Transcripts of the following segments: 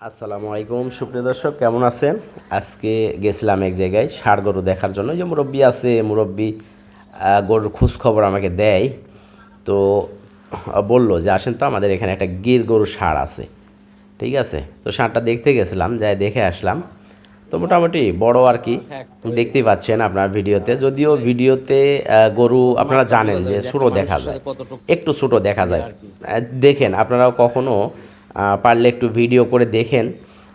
আসসালামু আলাইকুম। সুপ্রিয় দর্শক, কেমন আছেন? আজকে গেছিলাম এক জায়গায় ষাড় গরু দেখার জন্য। যে মুরব্বী আছে, মুরব্বী গরুর খোঁজ খবর আমাকে দেয়। তো বলল যে, আসেন তো, আমাদের এখানে একটা গির গরু ষাড় আছে। ঠিক আছে? তো ষাঁড়টা দেখতে গেছিলাম, যাই দেখে আসলাম। তো মোটামুটি বড় আর কি, দেখতেই পাচ্ছেন আপনার ভিডিওতে। যদিও ভিডিওতে গরু আপনারা জানেন যে ছোটো দেখা যায়। একটু ছোটো দেখা যায়। দেখেন, আপনারাও কখনো পারলে একটু ভিডিও করে দেখেন।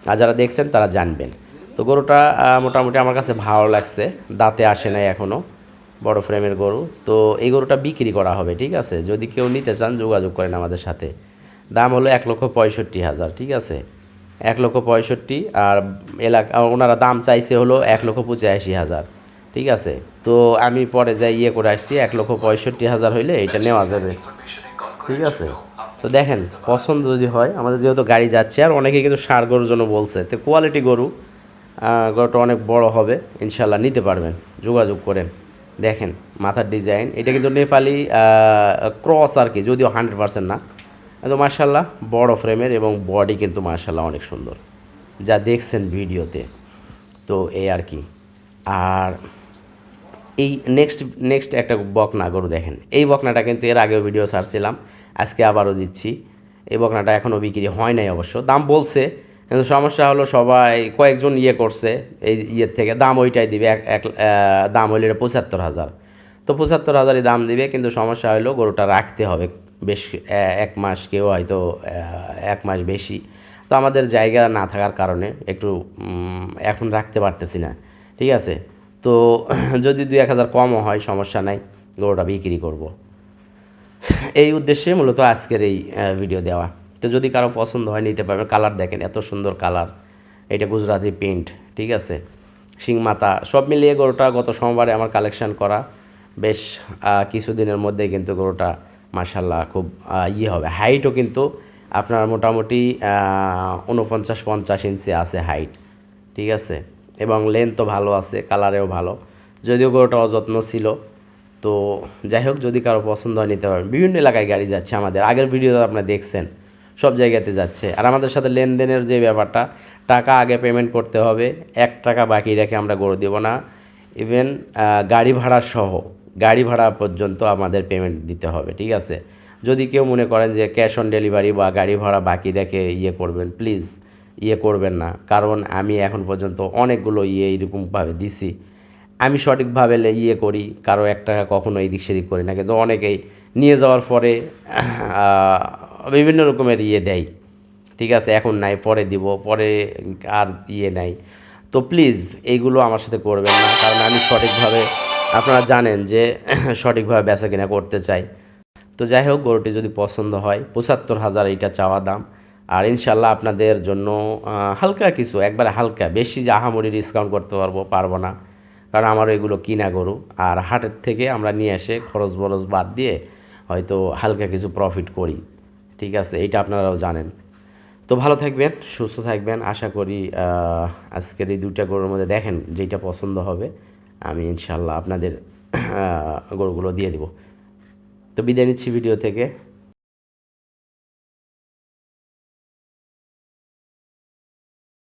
আর যারা দেখছেন, তারা জানবেন। তো গরুটা মোটামুটি আমার কাছে ভালো লাগছে। দাঁতে আসে নাই এখনও বড় ফ্রেমের গরু। তো এই গরুটা বিক্রি করা হবে, ঠিক আছে? যদি কেউ নিতে চান, যোগাযোগ করেন আমাদের সাথে। দাম হলো এক লক্ষ পঁয়ষট্টি হাজার, ঠিক আছে? এক লক্ষ পঁয়ষট্টি, আর এলাকা ওনারা দাম চাইছে হলো এক লক্ষ পঁচাশি হাজার, ঠিক আছে? তো আমি পরে যাই ইয়ে করে আসছি। এক লক্ষ পঁয়ষট্টি হাজার হইলে এটা নেওয়া যাবে, ঠিক আছে? তো দেখেন, পছন্দ যদি হয়, আমাদের যেহেতু গাড়ি যাচ্ছে, আর অনেকে কিন্তু সার গরুর জন্য বলছে, তো কোয়ালিটি গরু গরুটা অনেক বড় হবে ইনশাল্লাহ নিতে পারবেন, যোগাযোগ করেন দেখেন, মাথার ডিজাইন এটা কিন্তু নেপালি ক্রস আর কি, যদিও হান্ড্রেড পার্সেন্ট না তো মার্শাল্লাহ বড় ফ্রেমের এবং বডি কিন্তু মার্শাল্লাহ অনেক সুন্দর, যা দেখছেন ভিডিওতে, তো এই আর কি। আর এই নেক্সট নেক্সট একটা বকনা গরু দেখেন। এই বকনাটা কিন্তু এর আগেও ভিডিও ছাড়ছিলাম, আজকে আবারও দিচ্ছি। এই বকনাটা এখনও বিক্রি হয় নাই অবশ্য, দাম বলছে, কিন্তু সমস্যা হলো সবাই কয়েকজন ইয়ে করছে, এই ইয়ের থেকে দাম ওইটাই দিবে, এক এক দাম হইলে এটা পঁচাত্তর হাজার। তো পঁচাত্তর হাজারই দাম দিবে, কিন্তু সমস্যা হলো গরুটা রাখতে হবে, বেশ এক মাস কেউ হয়তো এক মাস বেশি। তো আমাদের জায়গা না থাকার কারণে একটু এখন রাখতে পারতেছি না, ঠিক আছে? তো যদি দুই এক হাজার কমও হয়, সমস্যা নাই, গরুটা বিক্রি করব। এই উদ্দেশ্যে মূলত আজকের এই ভিডিও দেওয়া। তো যদি কারও পছন্দ হয়, নিতে পারবেন কালার দেখেন, এত সুন্দর কালার এটা গুজরাটি প্রিন্ট ঠিক আছে? শিং মাথা, সব মিলিয়ে গরুটা গত সোমবারে আমার কালেকশন করা। বেশ কিছুদিনের মধ্যে কিন্তু গরুটা মার্শাল্লাহ খুব ইয়ে হবে। হাইটও কিন্তু আপনার মোটামুটি উনপঞ্চাশ পঞ্চাশ ইঞ্চি আছে হাইট ঠিক আছে? এবং লেন্থও ভালো আছে কালারেও ভালো। যদিও গরুটা অযত্ন ছিল, তো যাই হোক, যদি কারও পছন্দ হয় নিতে পারবেন। বিভিন্ন এলাকায় গাড়ি যাচ্ছে আমাদের। আগের ভিডিওতে আপনারা দেখছেন, সব জায়গাতে যাচ্ছে। আর আমাদের সাথে লেনদেনের যে ব্যাপারটা, টাকা আগে পেমেন্ট করতে হবে, এক টাকা বাকি রেখে আমরা গরু দেবো না। ইভেন গাড়ি ভাড়া সহ, গাড়ি ভাড়া পর্যন্ত আমাদের পেমেন্ট দিতে হবে, ঠিক আছে? যদি কেউ মনে করেন যে ক্যাশ অন ডেলিভারি বা গাড়ি ভাড়া বাকি রেখে ইয়ে করবেন প্লিজ ইয়ে করবেন না। কারণ আমি এখন পর্যন্ত অনেকগুলো ইয়ে এরকমভাবে দিছি। আমি সঠিকভাবে ইয়ে করি, কারও এক টাকা কখনো এদিক সেদিক করি না। কিন্তু অনেকেই নিয়ে যাওয়ার পরে বিভিন্ন রকমের ইয়ে দেয়। ঠিক আছে, এখন নাই, পরে দিব, পরে আর ইয়ে নাই। তো প্লিজ, এইগুলো আমার সাথে করবেন না, কারণ আমি সঠিকভাবে, আপনারা জানেন যে সঠিকভাবে বেচা কিনা করতে চাই। তো যাই হোক, গরুটি যদি পছন্দ হয়, পঁচাত্তর হাজার এইটা চাওয়া দাম। আর ইনশাল্লাহ আপনাদের জন্য হালকা কিছু, একবারে হালকা, বেশি যে আহামরি ডিসকাউন্ট করতে পারব পারব না। কারণ আমারও এগুলো কিনা গরু, আর হাটের থেকে আমরা নিয়ে এসে খরচ বরচ বাদ দিয়ে হয়তো হালকা কিছু প্রফিট করি। ঠিক আছে এটা আপনারাও জানেন। তো ভালো থাকবেন, সুস্থ থাকবেন। আশা করি আজকের এই দুইটা গরুর মধ্যে দেখেন যেটা পছন্দ হবে, আমি ইনশাল্লাহ আপনাদের গরুগুলো দিয়ে দেবো। তো বিদায় নিচ্ছি ভিডিও থেকে।